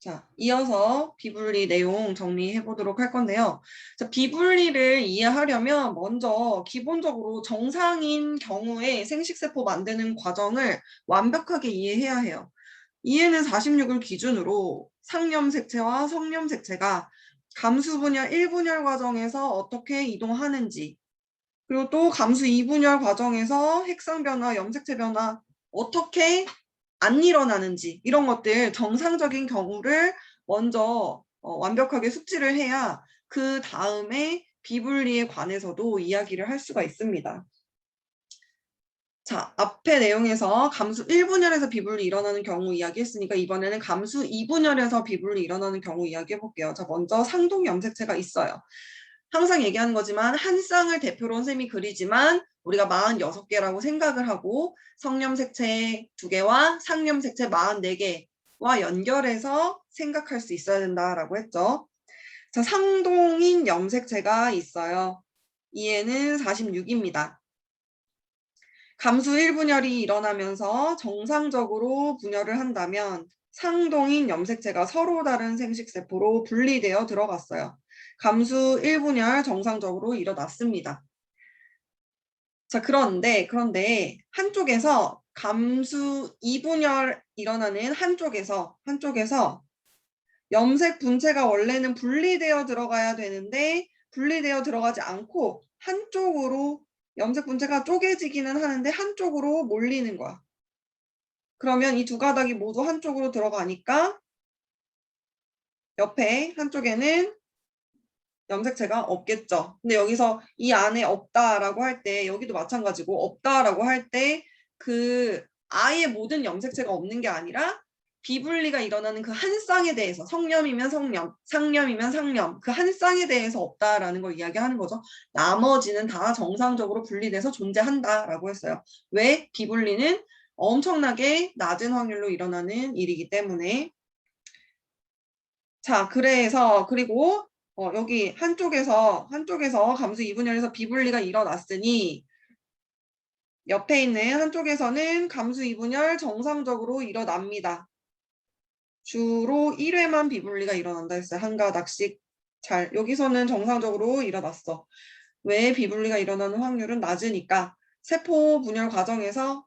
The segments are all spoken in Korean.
자, 이어서 비분리 내용 정리해 보도록 할 건데요. 자, 비분리를 이해하려면 먼저 기본적으로 정상인 경우에 생식세포 만드는 과정을 완벽하게 이해해야 해요. 이해는 46을 기준으로 상염색체와 성염색체가 감수분열 1분열 과정에서 어떻게 이동하는지 그리고 또 감수 2분열 과정에서 핵상 변화, 염색체 변화 어떻게 안 일어나는지 이런 것들 정상적인 경우를 먼저 어, 완벽하게 숙지를 해야 그 다음에 비분리에 관해서도 이야기를 할 수가 있습니다. 자, 앞에 내용에서 감수 1분열에서 비분리 일어나는 경우 이야기했으니까 이번에는 감수 2분열에서 비분리 일어나는 경우 이야기해 볼게요. 자, 먼저 상동 염색체가 있어요. 항상 얘기하는 거지만 한 쌍을 대표로 한 셈이 그리지만 우리가 46개라고 생각을 하고 성염색체 2개와 상염색체 44개와 연결해서 생각할 수 있어야 된다라고 했죠. 자, 상동인 염색체가 있어요. 이에는 46입니다. 감수 1분열이 일어나면서 정상적으로 분열을 한다면 상동인 염색체가 서로 다른 생식세포로 분리되어 들어갔어요. 감수 1분열 정상적으로 일어났습니다. 자, 그런데, 그런데 한쪽에서 감수 2분열 일어나는 한쪽에서, 한쪽에서 염색 분체가 원래는 분리되어 들어가야 되는데 분리되어 들어가지 않고 한쪽으로 염색 분체가 쪼개지기는 하는데 한쪽으로 몰리는 거야. 그러면 이 두 가닥이 모두 한쪽으로 들어가니까 옆에 한쪽에는 염색체가 없겠죠. 근데 여기서 이 안에 없다라고 할 때 여기도 마찬가지고 없다라고 할 때 그 아예 모든 염색체가 없는 게 아니라 비분리가 일어나는 그 한 쌍에 대해서 성염이면 성염, 상염이면 상염 그 한 쌍에 대해서 없다라는 걸 이야기하는 거죠. 나머지는 다 정상적으로 분리돼서 존재한다라고 했어요. 왜? 비분리는 엄청나게 낮은 확률로 일어나는 일이기 때문에 자 그래서 그리고 어, 여기 한쪽에서 한쪽에서 감수 2분열에서 비분리가 일어났으니 옆에 있는 한쪽에서는 감수 2분열 정상적으로 일어납니다. 주로 1회만 비분리가 일어난다 했어요. 한 가닥씩 잘 여기서는 정상적으로 일어났어. 왜 비분리가 일어나는 확률은 낮으니까 세포 분열 과정에서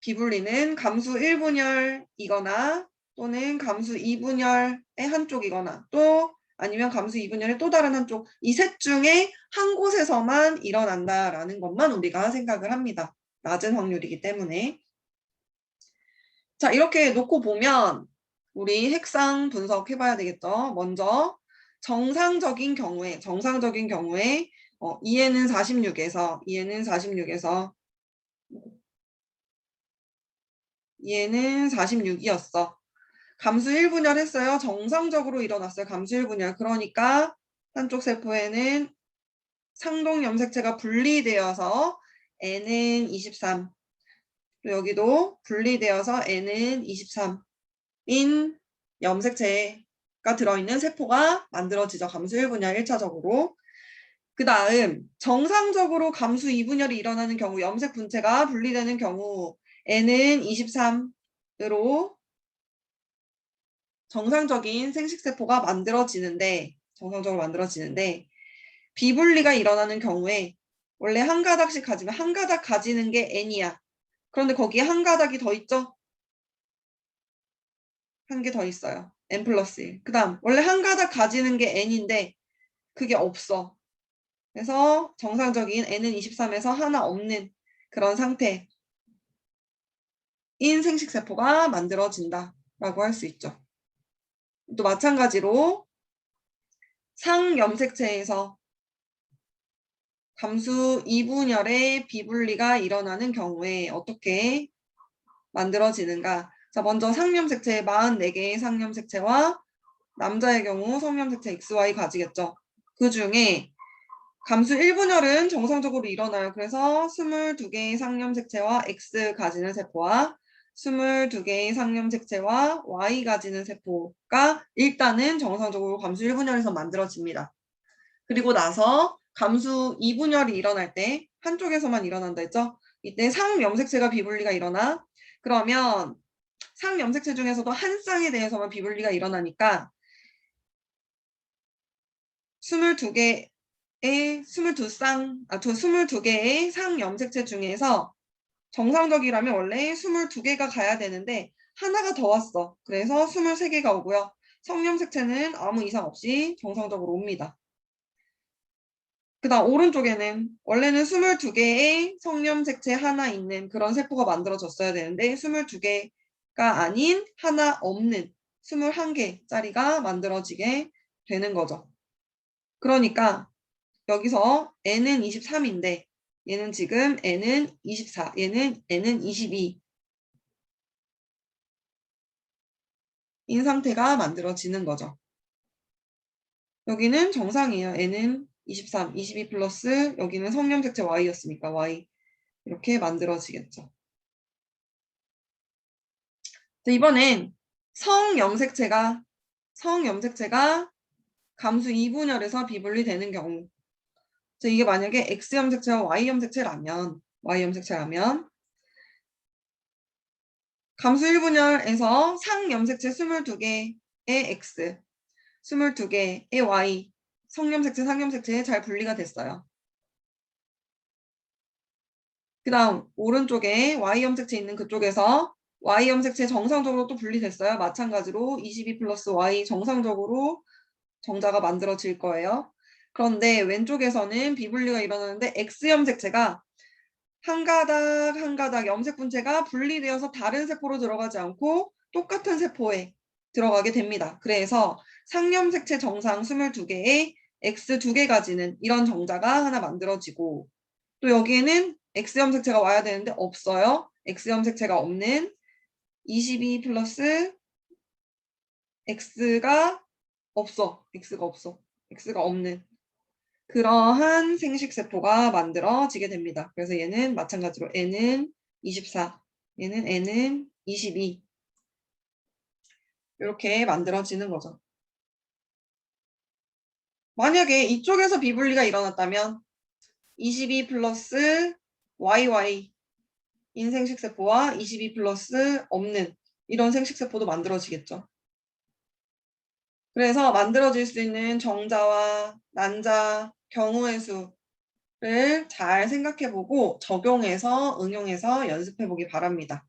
비분리는 감수 1분열이거나 또는 감수 2분열의 한쪽이거나 또 아니면 감수 2분열의 또 다른 한쪽 이 셋 중에 한 곳에서만 일어난다라는 것만 우리가 생각을 합니다. 낮은 확률이기 때문에 자 이렇게 놓고 보면 우리 핵상 분석해봐야 되겠죠. 먼저 정상적인 경우에 정상적인 경우에 어, 2에는 46에서 2에는 46에서 얘는 46이었어. 감수 1분열 했어요. 정상적으로 일어났어요. 감수 1분열. 그러니까 한쪽 세포에는 상동 염색체가 분리되어서 N은 23. 또 여기도 분리되어서 N은 23인 염색체가 들어있는 세포가 만들어지죠. 감수 1분열 1차적으로. 그 다음 정상적으로 감수 2분열이 일어나는 경우 염색 분체가 분리되는 경우 N은 23으로 정상적인 생식세포가 만들어지는데 정상적으로 만들어지는데 비분리가 일어나는 경우에 원래 한 가닥씩 가지면 한 가닥 가지는 게 N이야. 그런데 거기에 한 가닥이 더 있죠? 한 개 더 있어요. N 플러스 1. 그 다음 원래 한 가닥 가지는 게 N인데 그게 없어. 그래서 정상적인 N은 23에서 하나 없는 그런 상태 인 생식세포가 만들어진다라고 할 수 있죠. 또 마찬가지로 상염색체에서 감수 2분열의 비분리가 일어나는 경우에 어떻게 만들어지는가? 자, 먼저 상염색체 44개의 상염색체와 남자의 경우 성염색체 XY 가지겠죠. 그 중에 감수 1분열은 정상적으로 일어나요. 그래서 22개의 상염색체와 X 가지는 세포와 22개의 상염색체와 Y 가 지는 세포가 일단은 정상적으로 감수 1분열에서 만들어집니다. 그리고 나서 감수 2분열이 일어날 때 한쪽에서만 일어난다 했죠? 이때 상염색체가 비분리가 일어나 그러면 상염색체 중에서도 한 쌍에 대해서만 비분리가 일어나니까 22개의 22쌍, 아, 두 22개의 상염색체 중에서 정상적이라면 원래 22개가 가야 되는데 하나가 더 왔어. 그래서 23개가 오고요. 성염색체는 아무 이상 없이 정상적으로 옵니다. 그 다음 오른쪽에는 원래는 22개의 성염색체 하나 있는 그런 세포가 만들어졌어야 되는데 22개가 아닌 하나 없는 21개짜리가 만들어지게 되는 거죠. 그러니까 여기서 n은 23인데 얘는 지금 n은 24, 얘는 n은 22 인 상태가 만들어지는 거죠. 여기는 정상이에요. n은 23, 22 플러스 여기는 성염색체 y였으니까 y 이렇게 만들어지겠죠. 자, 이번엔 성염색체가 성염색체가 감수 2분열에서 비분리되는 경우 자, 이게 만약에 X염색체와 Y염색체라면 Y염색체라면 감수 1분열에서 상 염색체 22개의 X 22개의 Y 성염색체, 상염색체에 잘 분리가 됐어요. 그 다음 오른쪽에 Y염색체 있는 그쪽에서 Y염색체 정상적으로 또 분리됐어요. 마찬가지로 22 플러스 Y 정상적으로 정자가 만들어질 거예요. 그런데 왼쪽에서는 비분리가 일어나는데 X염색체가 한 가닥 한 가닥 염색 분체가 분리되어서 다른 세포로 들어가지 않고 똑같은 세포에 들어가게 됩니다. 그래서 상염색체 정상 22개에 X 2개 가지는 이런 정자가 하나 만들어지고 또 여기에는 X염색체가 와야 되는데 없어요. X염색체가 없는 22 플러스 X가 없어. X가 없어. X가 없는 그러한 생식세포가 만들어지게 됩니다. 그래서 얘는 마찬가지로 N은 24, 얘는 N은 22 이렇게 만들어지는 거죠. 만약에 이쪽에서 비분리가 일어났다면 22 플러스 YY 인 생식세포와 22 플러스 없는 이런 생식세포도 만들어지겠죠. 그래서 만들어질 수 있는 정자와 난자, 경우의 수를 잘 생각해보고 적용해서 응용해서 연습해보기 바랍니다.